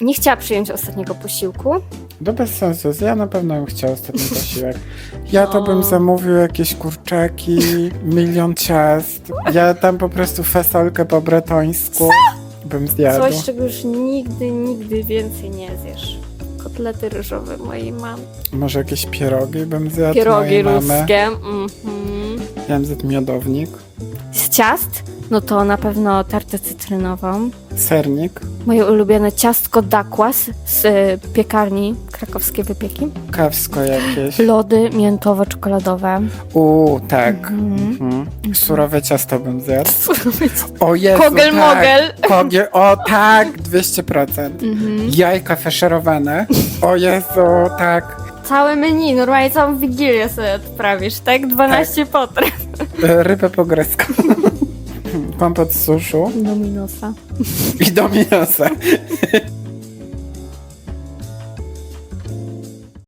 nie chciała przyjąć ostatniego posiłku. To bez sensu. Ja na pewno bym chciał ostatni posiłek. Ja to bym No. zamówił jakieś kurczaki, milion ciast. Ja tam po prostu fasolkę po bretońsku bym zjadł. Coś, czego już nigdy, nigdy więcej nie zjesz. Kotlety ryżowe mojej mamy. Może jakieś pierogi bym zjadł Pierogi mojej mamy. ruskie. Mhm. Ja bym zjadł miodownik. Z ciast, no to na pewno tartę cytrynową. Sernik. Moje ulubione ciastko dakłas z y, piekarni krakowskie wypieki. Kawsko jakieś. Lody miętowo-czekoladowe. Uuu, tak. Mhm. Mhm. Surowe ciasto bym zjadł. O Jezu, Kogel tak. mogel. Kogiel, o tak, 200%. Mhm. Jajka faszerowane. O Jezu, tak. Całe menu, normalnie całą wigilię sobie odprawisz, tak? 12 potraw. E, Rybę po grecku. Kompot z suszu Dominosa. i dominosa.